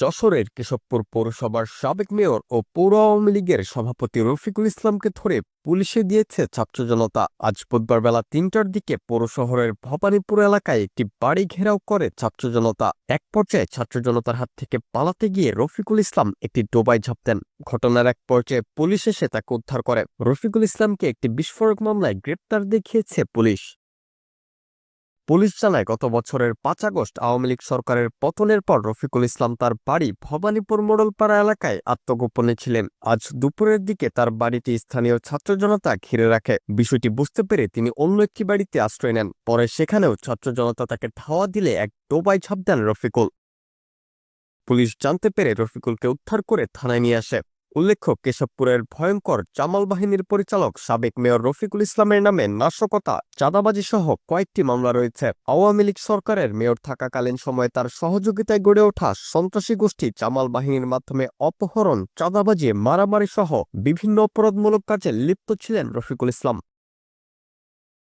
যশোরের কেশবপুর পৌরসভার সাবেক মেয়র ও পৌর আওয়ামী লীগের সভাপতি রফিকুল ইসলামকে ধরে পুলিশে দিয়েছে ছাত্র জনতা। আজ বুধবার বেলা তিনটার দিকে পৌর শহরের ভবানীপুর এলাকায় একটি বাড়ি ঘেরাও করে ছাত্র জনতা। এক পর্যায়ে ছাত্র জনতার হাত থেকে পালাতে গিয়ে রফিকুল ইসলাম একটি ডোবায় ঝাঁপ দেন। ঘটনার এক পর্যায়ে পুলিশ এসে তাকে উদ্ধার করে। রফিকুল ইসলামকে একটি বিস্ফোরক মামলায় গ্রেপ্তার দেখিয়েছে পুলিশ। পুলিশ জানায়, গত বছরের পাঁচ আগস্ট আওয়ামী লীগ সরকারের পতনের পর রফিকুল ইসলাম তার বাড়ি ভবানীপুর মোড়লপাড়া এলাকায় আত্মগোপনে ছিলেন। আজ দুপুরের দিকে তার বাড়িটি স্থানীয় ছাত্র জনতা ঘিরে রাখে। বিষয়টি বুঝতে পেরে তিনি অন্য একটি বাড়িতে আশ্রয় নেন। পরে সেখানেও ছাত্র জনতা তাকে ধাওয়া দিলে এক ডোবায় ঝাঁপ দেন রফিকুল। পুলিশ জানতে পেরে রফিকুলকে উদ্ধার করে থানায় নিয়ে আসে। উল্লেখ্য, কেশবপুরের ভয়ঙ্কর জামাল বাহিনীর পরিচালক সাবেক মেয়র রফিকুল ইসলামের নামে নাশকতা, চাঁদাবাজি সহ কয়েকটি মামলা রয়েছে। আওয়ামী লীগ সরকারের মেয়র থাকাকালীন সময়ে তার সহযোগিতায় গড়ে ওঠা সন্ত্রাসী গোষ্ঠী জামাল বাহিনীর মাধ্যমে অপহরণ, চাঁদাবাজি, মারামারি সহ বিভিন্ন অপরাধমূলক কাজে লিপ্ত ছিলেন রফিকুল ইসলাম।